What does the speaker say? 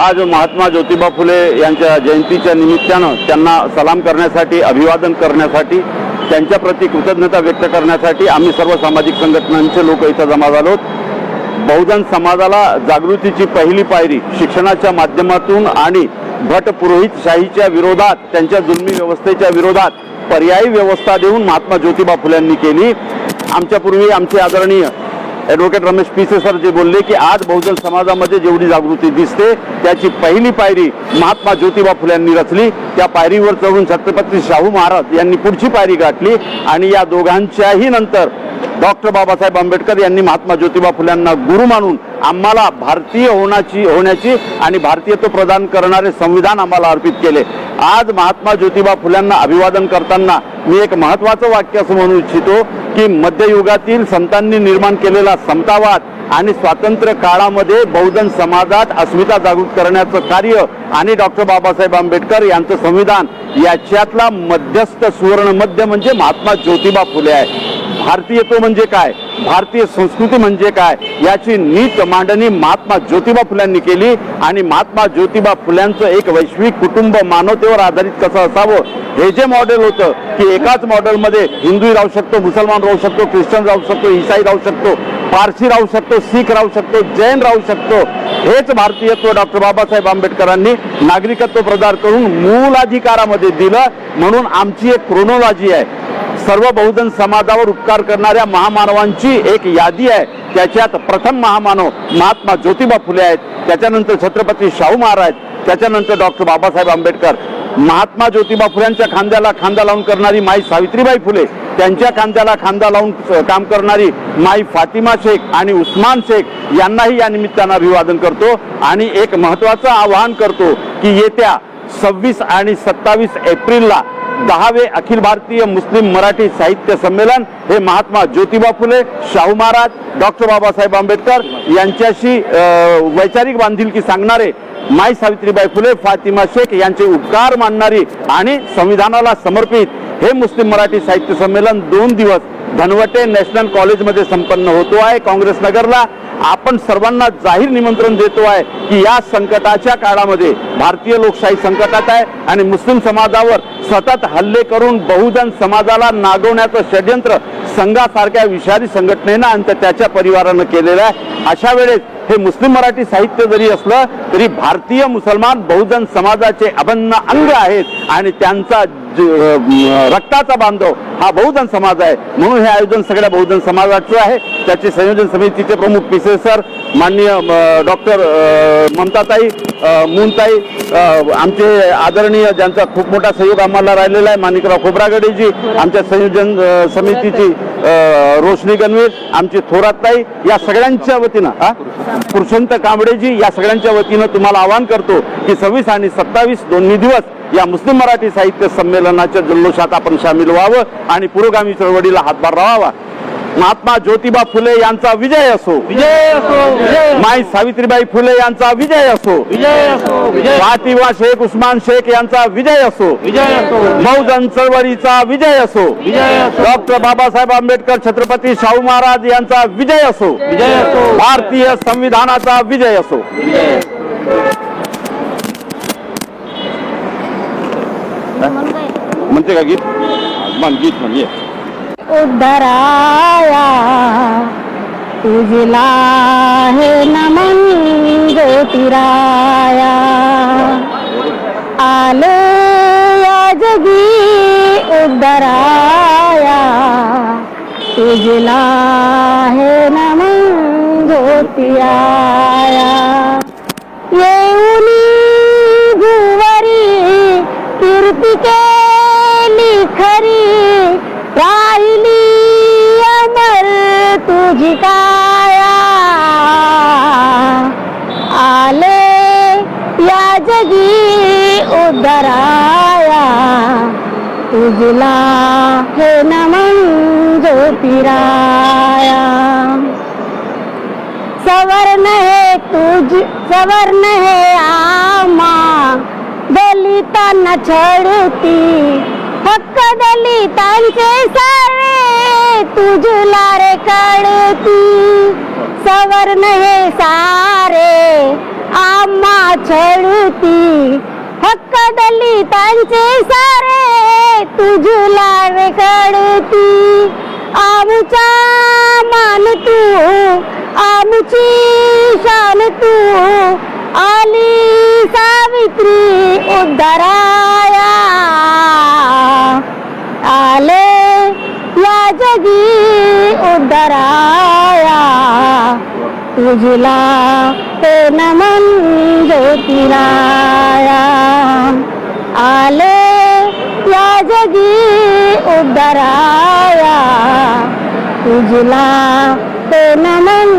आज महात्मा ज्योतिबा फुले यांच्या जयंतीच्या निमित्तानं त्यांना सलाम करण्यासाठी अभिवादन करण्यासाठी त्यांच्याप्रती कृतज्ञता व्यक्त करण्यासाठी आम्ही सर्व सामाजिक संघटनांचे लोक इथं जमा झालो बहुजन समाजाला जागृतीची पहिली पायरी शिक्षणाच्या माध्यमातून आणि भट पुरोहितशाहीच्या विरोधात त्यांच्या जुलमी व्यवस्थेच्या विरोधात पर्यायी व्यवस्था देऊन महात्मा ज्योतिबा फुल्यांनी केली. आमच्यापूर्वी आमचे आदरणीय ॲडव्होकेट रमेश पिसे सर जे बोलले की आज बहुजन समाजामध्ये जेवढी जागृती दिसते त्याची पहिली पायरी महात्मा ज्योतिबा फुल्यांनी रचली. त्या पायरीवर चढून छत्रपती शाहू महाराज यांनी पुढची पायरी गाठली. आणि या दोघांच्याही नंतर डॉक्टर बाबासाहेब आंबेडकर यांनी महात्मा ज्योतिबा फुल्यांना गुरु मानून आम्हाला भारतीय होण्याची होण्याची आणि भारतीयत्व प्रदान करणारे संविधान आम्हाला अर्पित केले. आज महात्मा ज्योतिबा फुल्यांना अभिवादन करताना मी एक महत्वाचं वाक्य असं म्हणू इच्छितो की मध्ययुगातील संतांनी निर्माण केलेला समतावाद आणि स्वातंत्र्य काळामध्ये बहुजन समाजात अस्मिता जागृत करण्याचं कार्य आणि डॉक्टर बाबासाहेब आंबेडकर यांचं संविधान याच्यातला मध्यस्थ सुवर्ण मध्य म्हणजे महात्मा ज्योतिबा फुले आहे. भारतीयत्व म्हणजे काय? भारतीय संस्कृती म्हणजे काय? याची नीट मांडणी महात्मा ज्योतिबा फुल्यांनी केली आणि महात्मा ज्योतिबा फुल्यांचं एक वैश्विक कुटुंब मानवतेवर आधारित कसं असावं? हे जे मॉडेल होतं की एकाच मॉडेलमध्ये हिंदू राहू शकतो मुसलमान राहू शकतो ख्रिश्चन राहू शकतो ईसाई राहू शकतो पारसी राहू शकतो सिख राहू शकतो जैन राहू शकतो हेच भारतीयत्व डॉक्टर बाबासाहेब आंबेडकरांनी नागरिकत्व प्रदान करून मूल अधिकारामध्ये दिलं. म्हणून आमची एक क्रोनॉलॉजी आहे. सर्व बहुजन समाजावर उपकार करणाऱ्या महामानवांची एक यादी आहे. त्याच्यात प्रथम महामानव महात्मा ज्योतिबा फुले आहेत. त्याच्यानंतर छत्रपती शाहू महाराज त्याच्यानंतर डॉक्टर बाबासाहेब आंबेडकर. महात्मा ज्योतिबा फुल्यांच्या खांद्याला खांदा लावून करणारी माई सावित्रीबाई फुले. त्यांच्या खांद्याला खांदा लावून काम करणारी माई फातिमा शेख आणि उस्मान शेख यांनाही या निमित्तानं अभिवादन करतो आणि एक महत्वाचं आवाहन करतो की येत्या सव्वीस आणि सत्तावीस एप्रिलला दहावे अखिल भारतीय मुस्लिम मराठी साहित्य संमेलन हे महात्मा ज्योतिबा फुले शाहू महाराज डॉक्टर बाबासाहेब आंबेडकर यांच्याशी वैचारिक बांधिलकी सांगणारे माई सावित्रीबाई फुले फातिमा शेख यांचे उपकार मानणारी आणि संविधानाला समर्पित हे मुस्लिम मराठी साहित्य संमेलन दोन दिवस धनवटे नॅशनल कॉलेजमध्ये संपन्न होतो आहे. काँग्रेस नगरला आपण सर्वांना जाहीर निमंत्रण देतो आहे की या संकटाच्या काळामध्ये भारतीय लोकशाही संकटात आहे आणि मुस्लिम समाजावर सतत हल्ले करून बहुजन समाजाला नागवण्याचं षडयंत्र संघासारख्या विषारी संघटनेनं आणि त्याच्या परिवारानं केलेलं आहे. अशा वेळेस हे मुस्लिम मराठी साहित्य जरी असलं तरी भारतीय मुसलमान बहुजन समाजाचे अभन्न अंग आहेत आणि त्यांचा रक्ताचा बांधव हा बहुजन समाज आहे. म्हणून हे आयोजन सगळ्या बहुजन समाजाचं आहे. त्याचे संयोजन समितीचे प्रमुख पिसे सर माननीय डॉक्टर ममताताई मुनताई आमचे आदरणीय ज्यांचा खूप मोठा सहयोग आम्हाला राहिलेला आहे माणिकराव खोब्रागडेजी आमच्या संयोजन समितीची रोशनी गणवीर आमची थोरातताई या सगळ्यांच्या वतीनं हा? पुरुषोत्त कांबळेजी या सगळ्यांच्या वतीनं तुम्हाला आवाहन करतो की सव्वीस आणि सत्तावीस दोन्ही दिवस या मुस्लिम मराठी साहित्य संमेलनाच्या जल्लोषात आपण सामील व्हावं आणि पुरोगामी चळवळीला हातभार लावावा महात्मा ज्योतिबा फुले यांचा विजय असो विजय असो माई सावित्रीबाई फुले यांचा विजय असो विजय असो फातिमा शेख उस्मान शेख यांचा विजय असो विजय असो बहुजन चळवळीचा विजय असो विजय असो डॉक्टर बाबासाहेब आंबेडकर छत्रपती शाहू महाराज यांचा विजय असो विजय असो भारतीय संविधानाचा विजय असो म्हणते का गीत म्हण गीत म्हण ये उद्धराया तुझला हे नमन ज्योतिराया आले या जगी उद्धराया तुझला हे नमन ज्योतिराया येऊनी गुवरी कीर्ती केली तुझी काया आले या जगी उद्धराया तुझला हे नमन ज्योतिराया सवर्ण है तुझ सवर्ण है आमा। दलितांना छळती हक्क दलितांचे सर। तुझला रे कळती सवर्ण हे सारे आम्हा छळती हक्क दलितांचे सारे तुझला कळती आमचा मान तू आमची शान तू. आली सावित्री उद्धराया आले या उधर उद्धराया तुझला ते नमन ज्योतिराया आले या जगी उद्धराया तुझला ते नमन